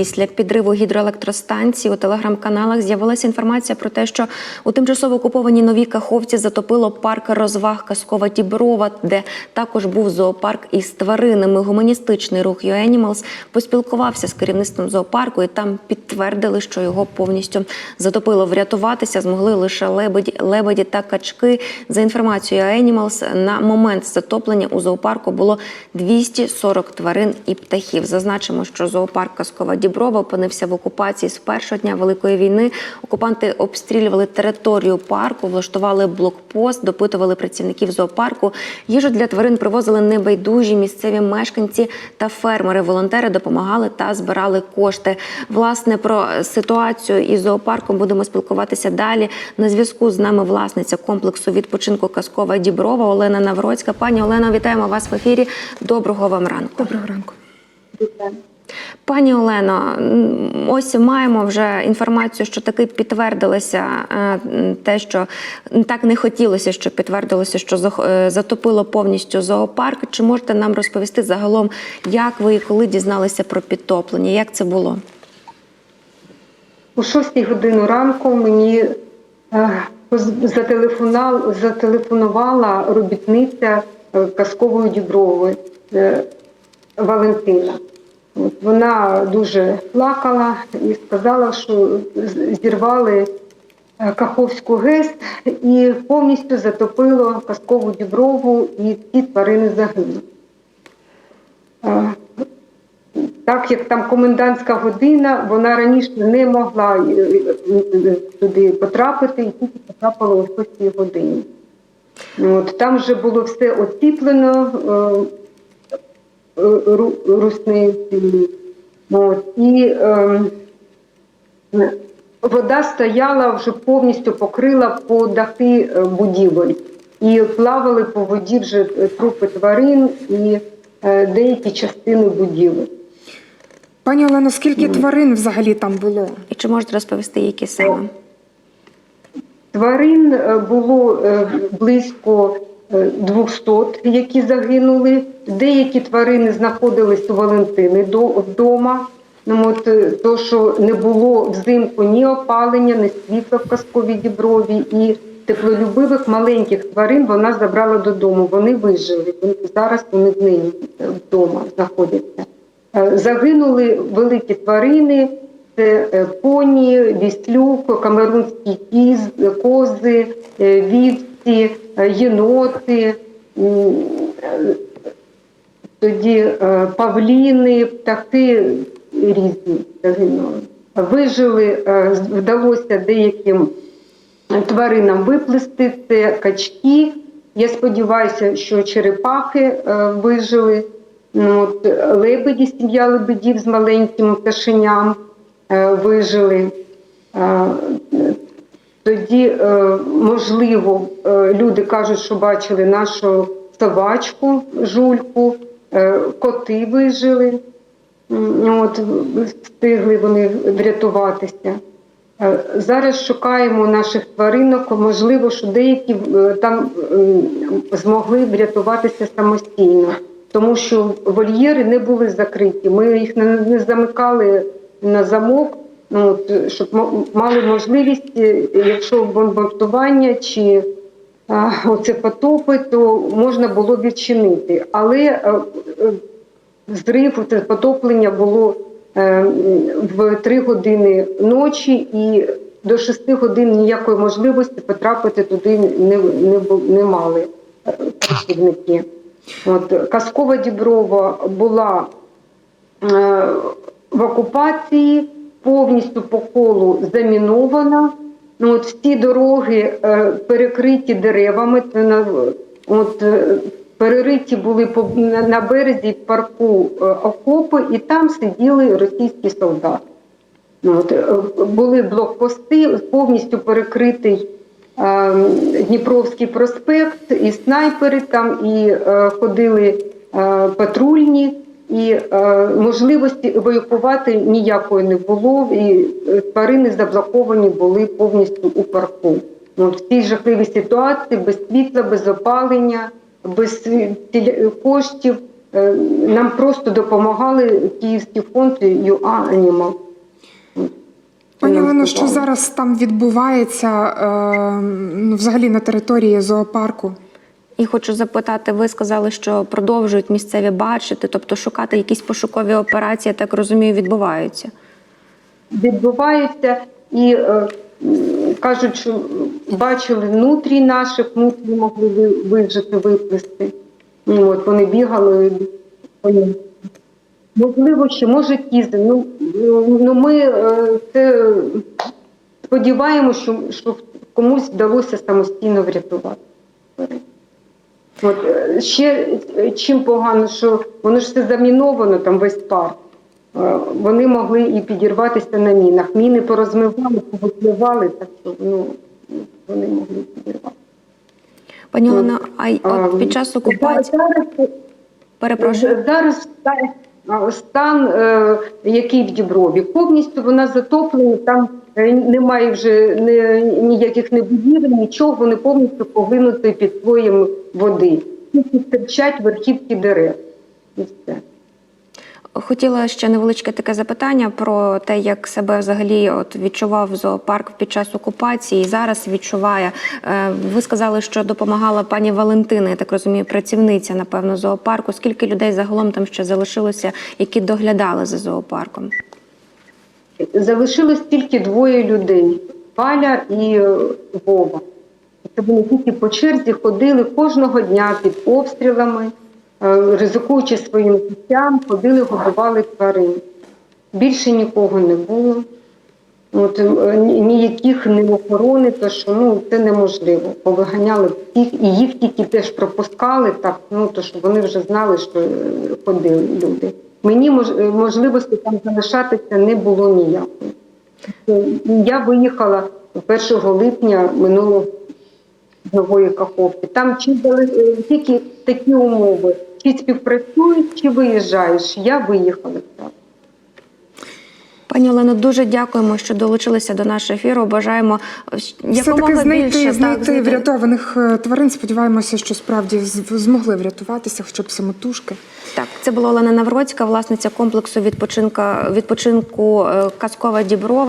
Після підриву гідроелектростанції у телеграм-каналах з'явилася інформація про те, що у тимчасово окупованій новій Каховці затопило парк розваг Казкова Діброва, де також був зоопарк із тваринами. Гуманістичний рух «YouAnimals» поспілкувався з керівництвом зоопарку, і там підтвердили, що його повністю затопило. Врятуватися змогли лише лебеді, лебеді та качки. За інформацією «YouAnimals», на момент затоплення у зоопарку було 240 тварин і птахів. Зазначимо, що зоопарк Казкова Діброва опинився в окупації з першого дня Великої війни. Окупанти обстрілювали територію парку, влаштували блокпост, допитували працівників зоопарку. Їжу для тварин привозили небайдужі місцеві мешканці та фермери. Волонтери допомагали та збирали кошти. Власне про ситуацію із зоопарком будемо спілкуватися далі. На зв'язку з нами власниця комплексу відпочинку Казкова Діброва Олена Навроцька. Пані Олено, вітаємо вас в ефірі. Доброго вам ранку. Доброго ранку. Пані Олено, ось маємо вже інформацію, що таки підтвердилося е, те, що так не хотілося, щоб підтвердилося, що е, затопило повністю зоопарк. Чи можете нам розповісти загалом, як ви і коли дізналися про підтоплення? Як це було? У 6 годину ранку мені е, зателефонувала, робітниця казкової діброви Валентина. Вона дуже плакала і сказала, що зірвали е, Каховську ГЕС і повністю затопило казкову діброву, і ці тварини загинули. Е, так як там комендантська година, вона раніше не могла е, туди потрапити, і тільки потрапила о 6 годині. От, там вже було все оціплено е, ру- рушницею. От, і е, вода стояла вже повністю покрила по дахи е, будівель. І плавали по воді вже е, трупи тварин і е, деякі частини будівель. Пані Олено, скільки тварин взагалі там було? І чи можете розповісти, які саме? Тварин було близько 200, які загинули. Деякі тварини знаходились у Валентини вдома. Ну, от, е, то, що не було взимку ні опалення, ні світла в казковій діброві, і теплолюбивих маленьких тварин вона забрала додому. Вони вижили. Зараз вони в неї е, вдома знаходяться. Е, Загинули великі тварини, це поні, віслюк, камерунські кіз, кози, вівці, е, єноти, е, тоді е, павліни, птахи різні загинули. Вижили, вдалося деяким тваринам виплисти, це качки. Я сподіваюся, що черепахи вижили. Ну, от, лебеді, сім'я лебедів з маленьким пташеням вижили. Тоді, е, можливо, е, люди кажуть, що бачили нашу собачку, жульку, е, коти вижили. От, встигли вони врятуватися. Зараз шукаємо наших тваринок. Можливо, що деякі там змогли врятуватися самостійно, тому що вольєри не були закриті. Ми їх не замикали на замок, ну, от, щоб мали можливість, е, якщо бомбардування чи а, оце потопи, то можна було відчинити. Але е, е, зрив, це потоплення було е, в 3 години ночі, і до 6 годин ніякої можливості потрапити туди не, не, не мали е, працівники. От, Казкова Діброва була е, в окупації, повністю по колу замінована. Ну, от всі дороги е, перекриті деревами. От, е, перериті були на березі парку е, окопи, і там сиділи російські солдати. Ну, от, е, були блокпости, повністю перекритий е, Дніпровський проспект, і снайпери там, і е, ходили е, патрульні, і е, можливості евакувати ніякої не було, і е, тварини заблоковані були повністю у парку. Ну, в цій жахливій ситуації без світла, без опалення, без коштів е, нам просто допомагали Київський фонд ЮА Анімал. Пані Олено, що зараз там відбувається е, ну, взагалі на території зоопарку? І хочу запитати, ви сказали, що продовжують місцеві бачити, тобто шукати якісь пошукові операції, я так розумію, відбуваються. відбувається і е, кажуть, що бачили внутрі наших, внутрі могли вижити, виплисти. Ну, от вони бігали. Вони. Можливо, ще може. Ну, ну ну, ми е, це сподіваємося, що, що комусь вдалося самостійно врятувати. От е, ще е, чим погано, що воно ж все заміновано, там весь парк. Е, Вони могли і підірватися на мінах. Міни порозмивали, повипливали, так що ну, вони могли підірвати. Пані Олена, а от під час окупації Зараз, перепрошую. зараз стан, е, який в Діброві, повністю вона затоплена, там е, немає вже ніяких не будівель, нічого, вони повністю поглинуті під слоєм води. Тільки стирчать верхівки дерев. І все. Хотіла ще невеличке таке запитання про те, як себе взагалі от відчував зоопарк під час окупації. і Зараз відчуває. Е, Ви сказали, що допомагала пані Валентина, я так розумію, працівниця, напевно, зоопарку. Скільки людей загалом там ще залишилося, які доглядали за зоопарком? Залишилось тільки двоє людей Валя і е, Вова. Це вони тільки по черзі ходили кожного дня під обстрілами, ризикуючи своїм життям, ходили, годували тварин. Більше нікого не було. От, е, ніяких не охорони, то що ну, це неможливо. Повиганяли всіх, і їх тільки теж пропускали, так, ну, то що вони вже знали, що е, ходили люди. Мені е, можливості там залишатися не було ніякої. Е, Я виїхала 1 липня минулого нової Каховки. Там чи е, тільки такі умови, чи співпрацюєш, чи виїжджаєш. Я виїхала. Пані Олено, дуже дякуємо, що долучилися до нашого ефіру. Бажаємо е, якомога знайти, більше знайти так, знайти. врятованих е, тварин. Сподіваємося, що справді змогли врятуватися, хоча б самотужки. Так, це була Олена Навроцька, власниця комплексу відпочинка відпочинку е, Казкова Діброва.